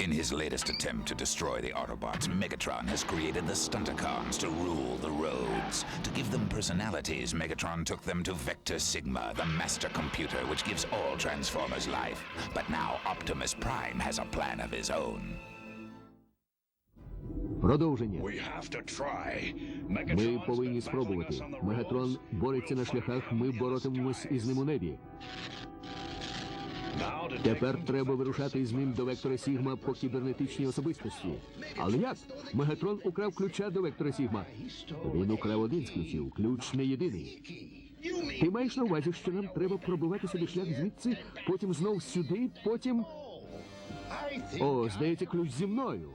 In his latest attempt to destroy the Autobots, Megatron has created the Stunticons to rule the roads. To give them personalities, Megatron took them to Vector Sigma, the master computer which gives all Transformers life. But now Optimus Prime has a plan of his own. Продовження. Ми повинні спробувати. Мегатрон бореться на шляхах, ми боротимемось із ним у небі. Тепер треба вирушати із ним до вектора Сігма по кібернетичній особистості. Але як? Мегатрон украв ключа до вектора Сігма. Він украв один з ключів, ключ не єдиний. Ти маєш на увазі, що нам треба пробивати собі шлях звідси, потім знов сюди, потім. О, здається, ключ зі мною.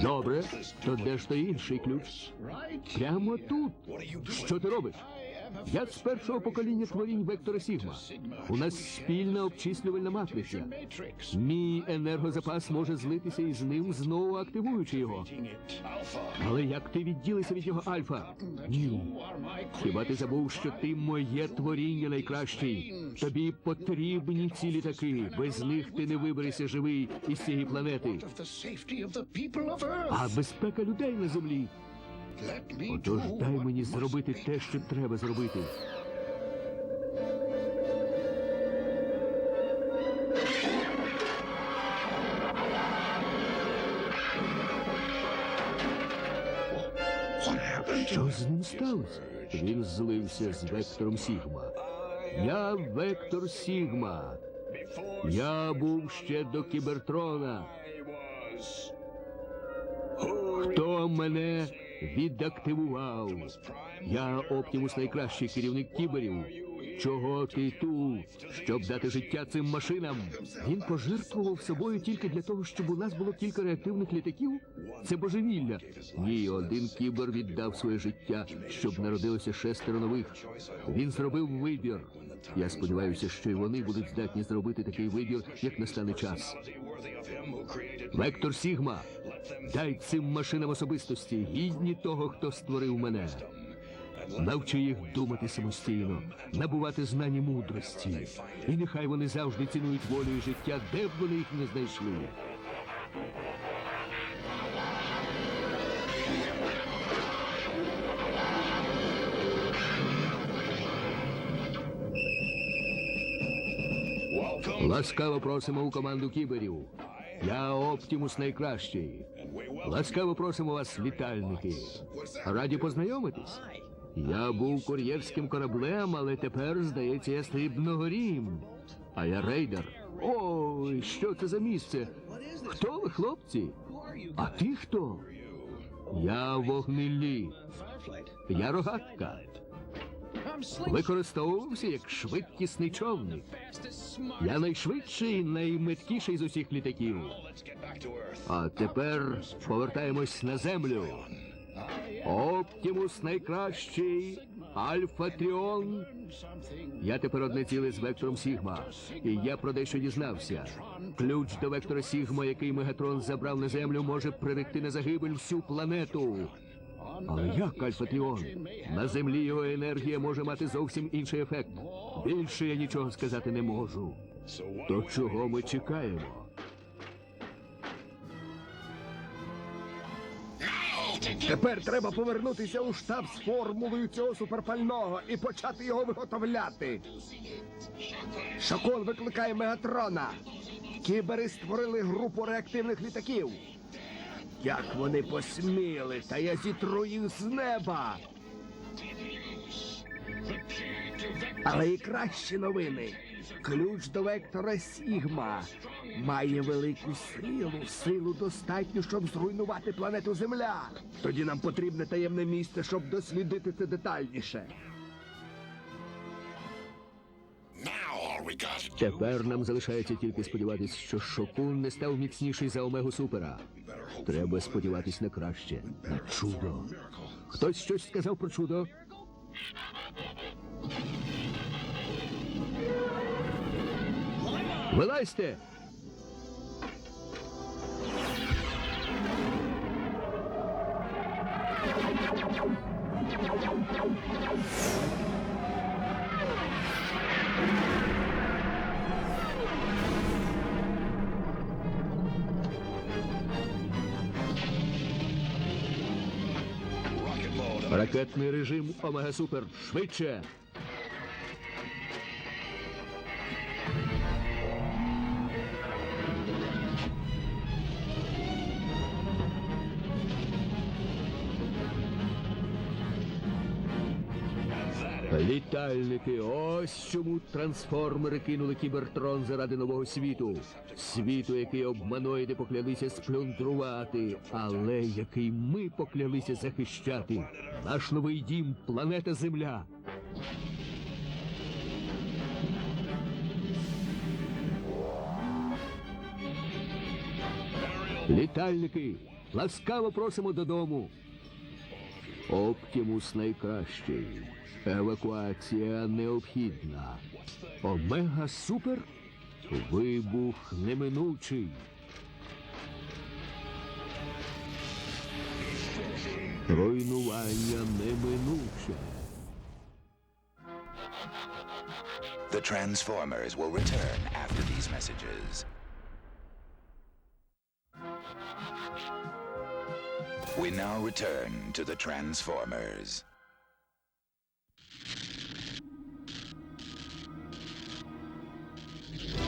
Добре, то де ж той інший ключ? Прямо тут. Що ти робиш? Я з першого покоління творінь вектора Сігма. У нас спільна обчислювальна матриця. Мій енергозапас може злитися із ним, знову активуючи його. Але як ти відділися від нього, Альфа? Ні. Хіба ти забув, що ти моє творіння найкращий? Тобі потрібні ці літаки. Без них ти не виберешся живий із цієї планети. А безпека людей на землі. Отож дай мені зробити те, що треба зробити. Що з ним сталося? Він злився з вектором Сігма. Я вектор Сігма. Я був ще до Кібертрона. Хто мене відактивував? Я Оптімус найкращий керівник кіберів. Чого ти тут? Щоб дати життя цим машинам? Він пожертвував собою тільки для того, щоб у нас було кілька реактивних літаків? Це божевілля. Ні, один кібер віддав своє життя, щоб народилося шестеро нових. Він зробив вибір. Я сподіваюся, що й вони будуть здатні зробити такий вибір, як настане час. Вектор Сігма, дай цим машинам особистості, гідні того, хто створив мене. Навчи їх думати самостійно, набувати знання мудрості. І нехай вони завжди цінують волю і життя, де б вони їх не знайшли. Ласкаво просимо у команду кіберів. Я Оптімус найкращий. Ласкаво просимо вас, літальники. Раді познайомитись. Я був кур'єрським кораблем, але тепер, здається, я срібно горім. А я рейдер. Ой, що це за місце? Хто ви, хлопці? А ти хто? Я вогнелі. Я рогатка. Використовувався як швидкісний човник. Я найшвидший, найметкіший з усіх літаків. А тепер повертаємось на землю. Оптімус найкращий, Альфа Тріон. Я тепер одне ціле з вектором Сігма. І я про дещо дізнався. Ключ до вектора Сігма, який Мегатрон забрав на землю, може приректи на загибель всю планету. Але як Альфа Тріон? На землі його енергія може мати зовсім інший ефект. Більше я нічого сказати не можу. То чого ми чекаємо? Тепер треба повернутися у штаб з формулою цього суперпального і почати його виготовляти. Шокон викликає Мегатрона. Кібери створили групу реактивних літаків. Як вони посміли, та я зітру їх з неба. Але і кращі новини. Ключ до вектора Сігма має велику силу, силу достатню, щоб зруйнувати планету Земля. Тоді нам потрібне таємне місце, щоб дослідити це детальніше. Тепер нам залишається тільки сподіватись, що Шокун не став міцніший за Омегу Супера. Треба сподіватись на краще, на чудо. Хтось щось сказав про чудо? Вилазьте! Ракетний режим Омега Супер. Швидше. Літальники, ось чому трансформери кинули кібертрон заради нового світу. Світу, який обманоїди поклялися сплюндрувати, але який ми поклялися захищати. Наш новий дім планета Земля. Літальники, ласкаво просимо додому. Оптимус найкращий. Евакуація необхідна. Омега Супер? Вибух неминучий. Руйнування неминуче. The Transformers will return after these messages. We now return to the Transformers.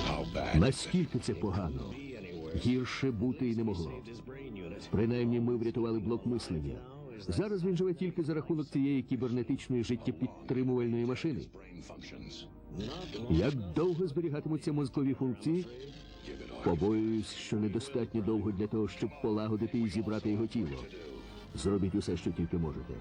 How bad? Наскільки це погано? Гірше бути і не могло. Принаймні ми врятували блок мислення. Зараз він живе тільки за рахунок цієї кібернетичної життєпідтримувальної машини. Як довго зберігатимуться мозкові функції? Побоююсь, що недостатньо довго для того, щоб полагодити і зібрати його тіло. Зробіть усе, що тільки можете.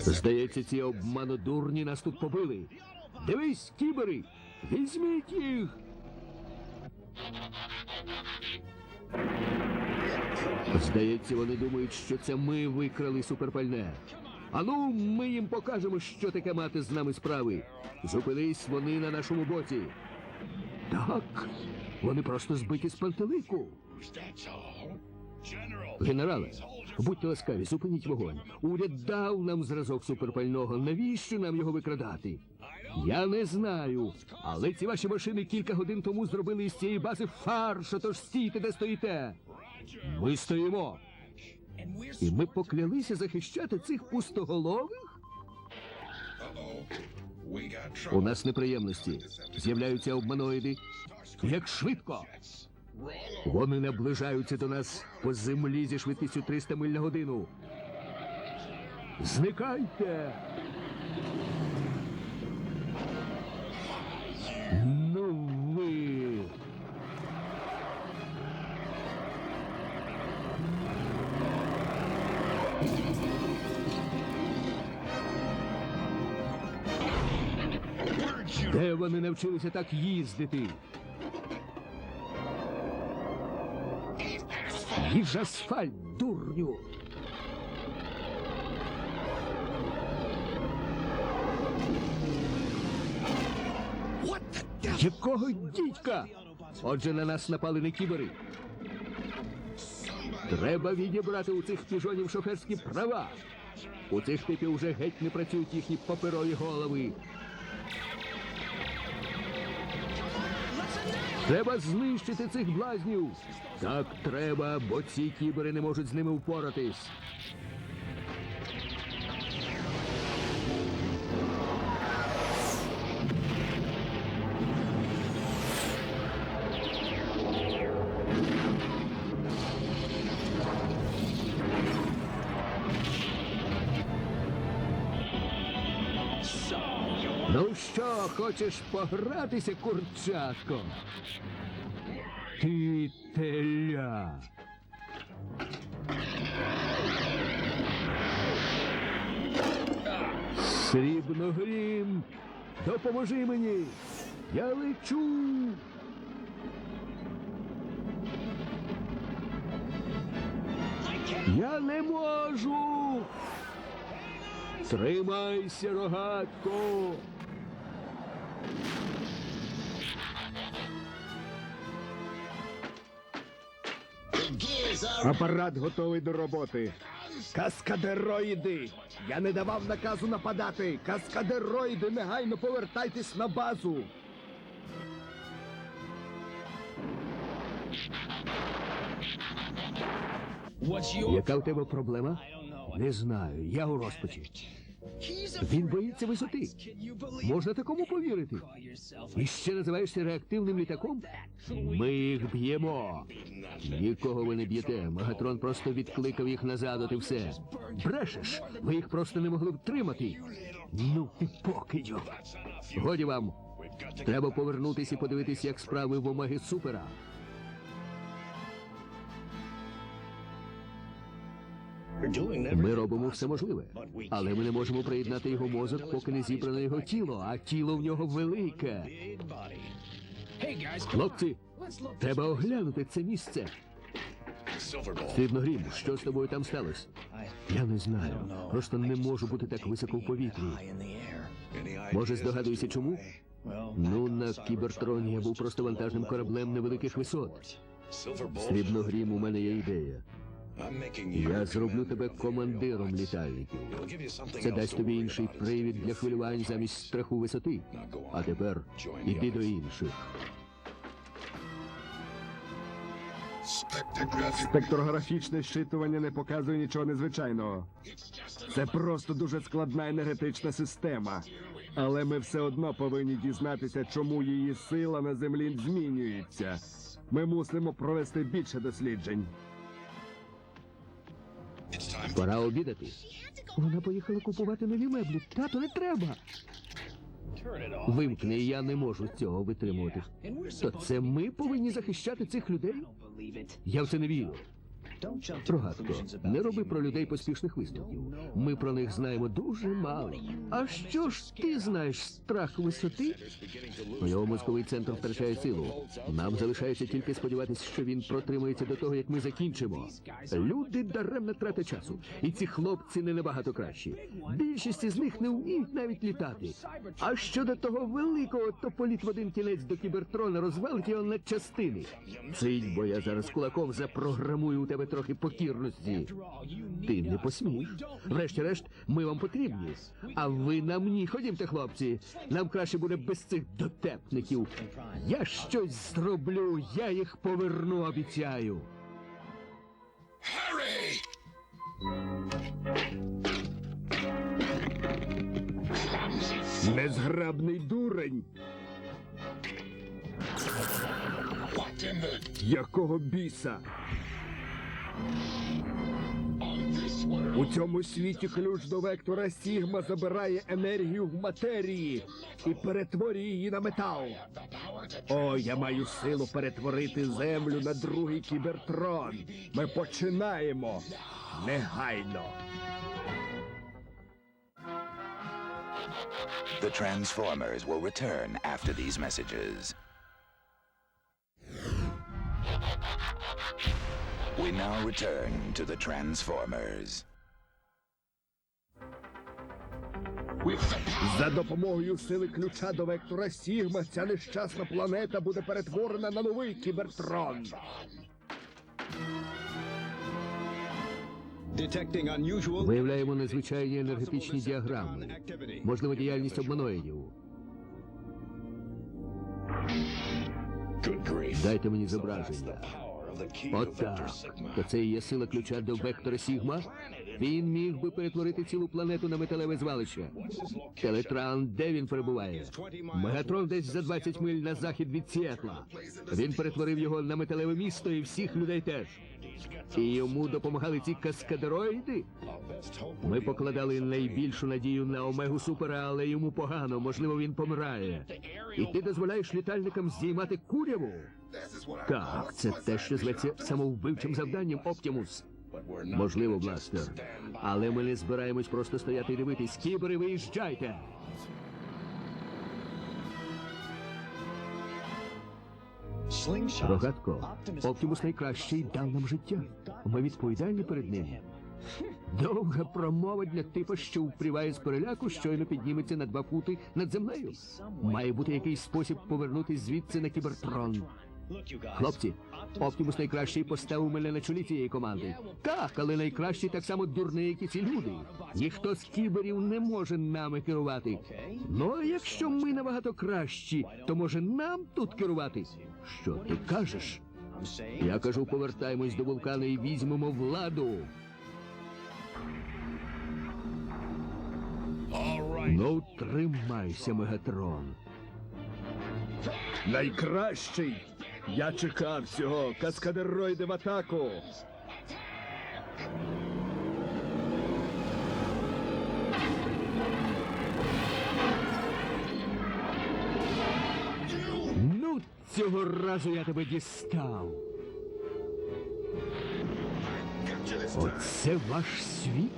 Здається, ці обманодурні нас тут побили. Дивись, кібери! Візьміть їх! Здається, вони думають, що це ми викрали суперпальне. Ану, ми їм покажемо, що таке мати з нами справи. Зупинись вони на нашому боці. Так, вони просто збиті з пантелику. Генерале, будьте ласкаві, зупиніть вогонь. Уряд дав нам зразок суперпального. Навіщо нам його викрадати? Я не знаю. Але ці ваші машини кілька годин тому зробили із цієї бази фарш, тож стійте, де стоїте. Ми стоїмо. І ми поклялися захищати цих пустоголових? У нас неприємності. З'являються обманоїди. Як швидко. Вони наближаються до нас по землі зі швидкістю 300 миль на годину. Зникайте. Вони навчилися так їздити? Їж асфальт, дурню. Якого дідька? Отже, на нас напали не кібери. Треба відібрати у цих піжонів шоферські права. У цих типів уже геть не працюють їхні паперові голови. Треба знищити цих блазнів. Так треба, бо ці кібери не можуть з ними впоратись. Хочеш погратися, курчатко? Ти теля. Срібногрім, допоможи мені. Я лечу. Я не можу. Тримайся, рогатко. Апарат готовий до роботи. Каскадероїди. Я не давав наказу нападати. Каскадероїди, негайно повертайтесь на базу. Яка в тебе проблема? Не знаю, я у розпачі. Він боїться висоти. Можна такому повірити? І ще називаєшся реактивним літаком? Ми їх б'ємо. Нікого ви не б'єте. Магатрон просто відкликав їх назад, от і все. Брешеш, ви їх просто не могли втримати. Ну, ти покидьо. Годі вам. Треба повернутися і подивитись, як справи в Омеги Супера. Ми робимо все можливе, але ми не можемо приєднати його мозок, поки не зібрано його тіло, а тіло в нього велике. Хлопці, треба оглянути це місце. Срібногрім, що з тобою там сталося? Я не знаю. Просто не можу бути так високо в повітрі. Може, здогадуюся, чому? Ну, на кібертроні я був просто вантажним кораблем невеликих висот. Срібногрім, у мене є ідея. Я зроблю тебе командиром літальників. Це дасть тобі інший привід для хвилювань замість страху висоти. А тепер іди до інших. Спектрографічне щитування не показує нічого незвичайного. Це просто дуже складна енергетична система. Але ми все одно повинні дізнатися, чому її сила на землі змінюється. Ми мусимо провести більше досліджень. Пора обідати. Вона поїхала купувати нові меблі. Тато, не треба. Вимкни, я не можу цього витримувати. То це ми повинні захищати цих людей? Я в це не вірю. Рогатко, не роби про людей поспішних висновків. Ми про них знаємо дуже мало. А що ж ти знаєш страх висоти? Його мозковий центр втрачає силу. Нам залишається тільки сподіватися, що він протримається до того, як ми закінчимо. Люди даремно тратять часу, і ці хлопці не набагато кращі. Більшість із них не вміють навіть літати. А щодо того великого, то політ в один кінець до кібертрона розвалить його на частини. Цить, бо я зараз кулаком запрограмую у тебе трохи покірності. Ти не посмієш. Врешті-решт, ми вам потрібні. А ви нам ні. Ходімте, хлопці. Нам краще буде без цих дотепників. Я щось зроблю, я їх поверну, обіцяю. Незграбний дурень. Якого біса? У цьому світі ключ до вектора Сігма забирає енергію в матерії і перетворює її на метал. О, я маю силу перетворити землю на другий кібертрон. Ми починаємо негайно. The Transformers will return after these messages. We now return to the Transformers. За допомогою сили ключа до вектора Сігма ця нещасна планета буде перетворена на новий кібертрон. Виявляємо незвичайні енергетичні діаграми. Можливо, діяльність обманоїдів. Дайте мені зображення. Отак. То це і є сила ключа до вектора Сігма. Він міг би перетворити цілу планету на металеве звалище. Телетран, де він перебуває? Мегатрон десь за 20 миль на захід від Сіетла. Він перетворив його на металеве місто і всіх людей теж. І йому допомагали ці каскадероїди. Ми покладали найбільшу надію на Омегу Супера, але йому погано, можливо, він помирає. І ти дозволяєш літальникам здіймати куряву? Так, це те, що зветься самовбивчим завданням Оптімус. Можливо, бластер. Але ми не збираємось просто стояти і дивитись. Кібери, виїжджайте! Рогатко, Оптімус найкращий дав нам життя. Ми відповідальні перед ним. Довга промова для типа, що впріває з переляку, щойно підніметься на два фути над землею. Має бути якийсь спосіб повернутись звідси на кібертрон. Хлопці, Оптімус найкращий поставив мене на чолі цієї команди. Так, але найкращий так само дурний, як і ці люди. Ніхто з кіберів не може нами керувати. Ну, а якщо ми набагато кращі, то може нам тут керувати? Що ти кажеш? Я кажу, повертаємось до вулкану і візьмемо владу. Ну, тримайся, Мегатрон. Найкращий! Я чекав цього! Каскадероїди в атаку! Ну, цього разу я тебе дістав. Оце ваш світ?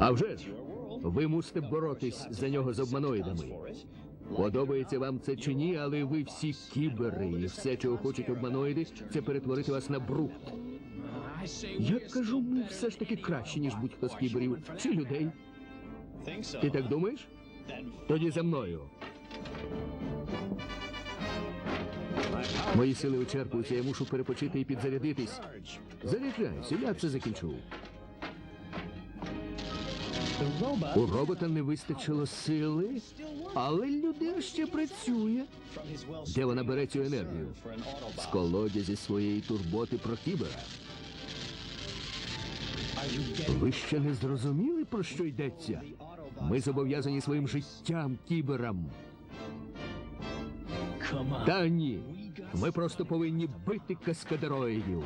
А вже ж, ви мусите боротись за нього з обманоїдами. Подобається вам це чи ні, але ви всі кібери, і все, чого хочуть обманоїди, це перетворити вас на брухт. Я кажу, ми все ж таки краще, ніж будь-хто з кіберів чи людей. Ти так думаєш? Тоді за мною. Мої сили вичерпуються, я мушу перепочити і підзарядитись. Заряджайся, я це закінчу. У робота не вистачило сили, але людина ще працює. Де вона бере цю енергію? З колодязі своєї турботи про кібера. Ви ще не зрозуміли, про що йдеться? Ми зобов'язані своїм життям кіберам. Та ні. Ми просто повинні бити каскадероїдів.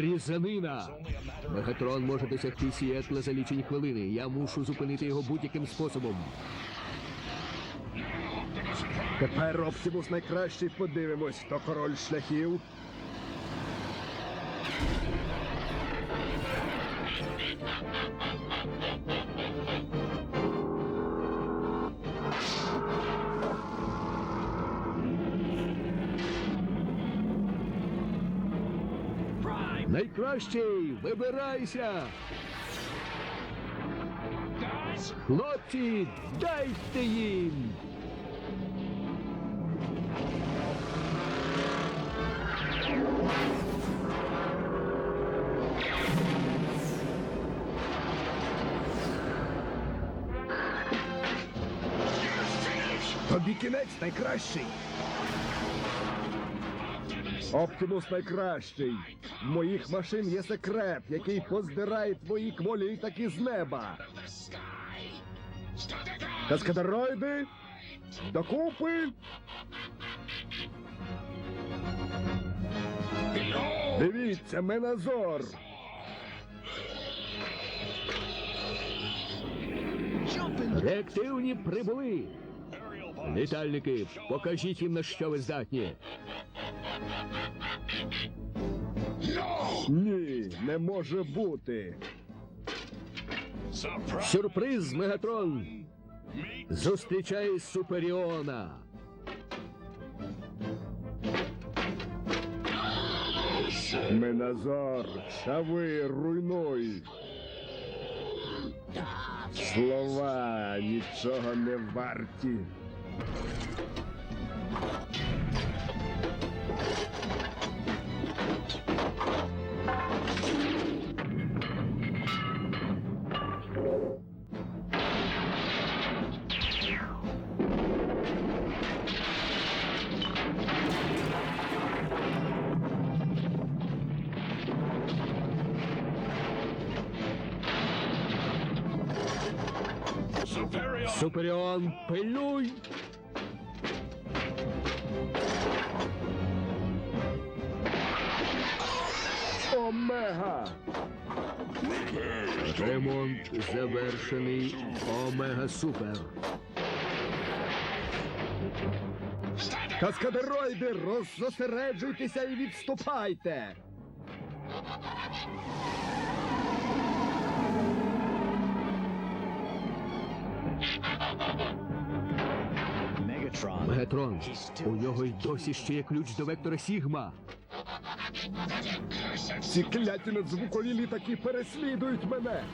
Різанина. Мегатрон може досягти Сіетла за лічені хвилини. Я мушу зупинити його будь-яким способом. Тепер Оптимус найкращий подивимось, хто король шляхів. Найкращий, вибирайся! Хлопці, дайте їм! Тобі кінець найкращий. Оптимус найкращий. В моїх машин є секрет, який поздирає твої кволі літаки з неба. Каскадероїди, докупи. Дивіться, Меназор. Реактивні прибули! Літальники, покажіть їм, на що ви здатні. Ні, не може бути. Сюрприз, Мегатрон! Зустрічай Суперіона! Меназор, шави, руйнуй. Слова нічого не варті. Суперіон, пильнуй! Омега! Ремонт завершений. Омега Супер. Каскадероїди, роззосереджуйтеся і відступайте! Мегатрон, у нього й досі ще є ключ до вектора Сігма. Ці кляті надзвукові літаки переслідують мене.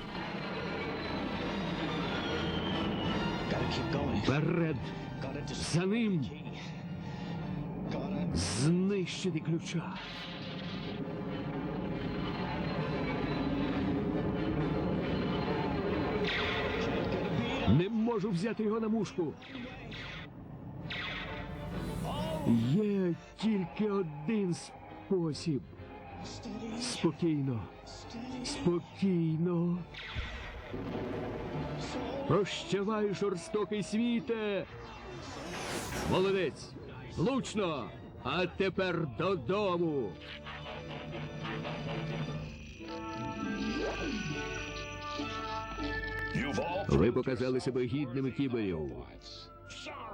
Вперед! За ним! Знищити ключа! Не можу взяти його на мушку. Є тільки один спосіб. Спокійно. Спокійно. Прощавай, жорстокий світе. Молодець. Влучно. А тепер додому. Ви показали себе гідними кіберів.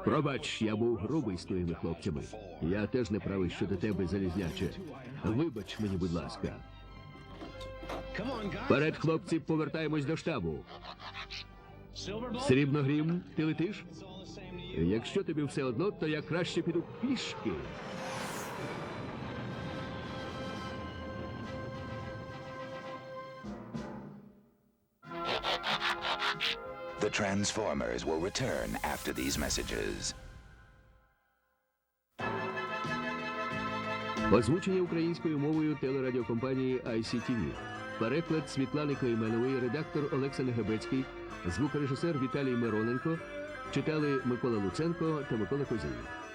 Пробач, я був грубий з твоїми хлопцями. Я теж не правий щодо тебе, залізняче. Вибач мені, будь ласка. Вперед, хлопці, повертаємось до штабу. Срібногрім, ти летиш? Якщо тобі все одно, то я краще піду пішки. Transformers will return after these messages. Озвучення українською мовою телерадіокомпанії ICTV. Переклад Світлани Клейменової, редактор Олекса Негебецький, звукорежисер Віталій Мироненко. Читали Микола Луценко та Микола Козій.